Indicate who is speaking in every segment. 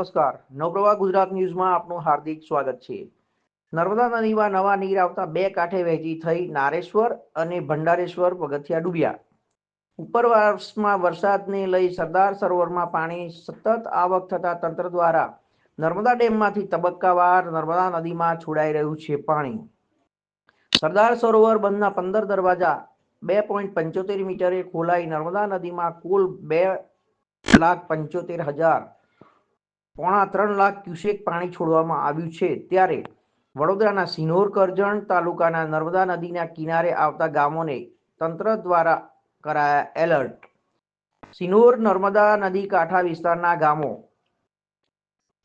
Speaker 1: નમસ્કાર. નવપ્રવાહ ગુજરાત ન્યૂઝમાં આપનું હાર્દિક સ્વાગત છે. નર્મદા નદીમાં નવા નીર આવતા બે કાંઠે વહેતી થઈ નારેશ્વર અને ભંડારેશ્વર પગથિયા ડૂબ્યા. ઉપરવાસમાં વરસાદને લઈ સરદાર સરોવરમાં પાણી સતત આવક થતા તંત્ર દ્વારા નર્મદા ડેમમાંથી તબક્કાવાર નર્મદા નદીમાં છોડાઈ રહ્યું છે પાણી. સરદાર સરોવર બંધના પંદર દરવાજા બે પોઈન્ટ પંચોતેર મીટરે ખોલાઈ નર્મદા નદીમાં કુલ બે લાખ પંચોતેર હજાર પોણા ત્રણ લાખ ક્યુસેક પાણી છોડવામાં આવ્યું છે. ત્યારે વડોદરાના સિનોર કરજણ તાલુકાના નર્મદા નદીના કિનારે આવતા ગામોને તંત્ર દ્વારા કરાયા એલર્ટ. સિનોર નર્મદા નદી કાંઠા વિસ્તારના ગામો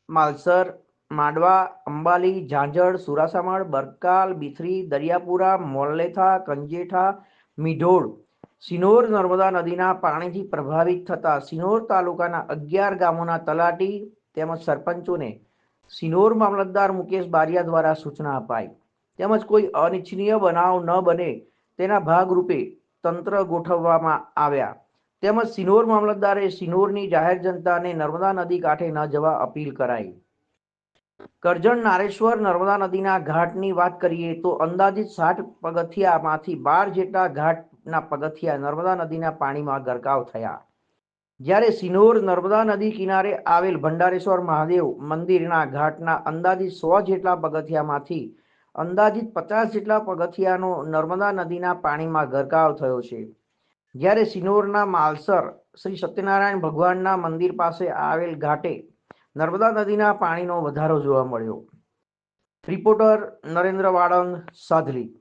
Speaker 1: માલસર, માંડવા, અંબાલી ઝાંઝડ સુરાસામળ બરકાલ, બિથરી, દરિયાપુરા, મોલ્લેથા, કંજેઠા, મીઢોળ સિનોર નર્મદા નદીના પાણીથી પ્રભાવિત થતા સિનોર તાલુકાના અગિયાર ગામોના તલાટી તેમજ સરપંચોને સિનોર મામલતદાર મુકેશ બારિયા દ્વારા સૂચના અપાઈ. તેમજ કોઈ અનિચ્છનીય બનાવ ન બને તેના ભાગરૂપે તંત્ર ગોઠવવામાં આવ્યા. તેમજ સિનોર મામલતદારે સિનોરની જાહેર જનતાને નર્મદા નદી કાંઠે ન જવા અપીલ કરાઈ. કરજણ નારેશ્વર નર્મદા નદીના ઘાટની વાત કરીએ તો અંદાજિત સાઠ પગથિયામાંથી બાર જેટલા ઘાટના પગથિયા નર્મદા નદીના પાણીમાં ગરકાવ થયા. જ્યારે સિનોર નર્મદા નદી કિનારે આવેલ ભંડારેશ્વર મહાદેવ મંદિરના ઘાટના અંદાજિત સો જેટલા પગથિયામાંથી અંદાજિત પચાસ જેટલા પગથિયાનો નર્મદા નદીના પાણીમાં ગરકાવ થયો છે. જ્યારે સિનોરના માલસર શ્રી સત્યનારાયણ ભગવાનના મંદિર પાસે આવેલ ઘાટે નર્મદા નદીના પાણીનો વધારો જોવા મળ્યો. રિપોર્ટર નરેન્દ્ર વાળંદ, સાધલી.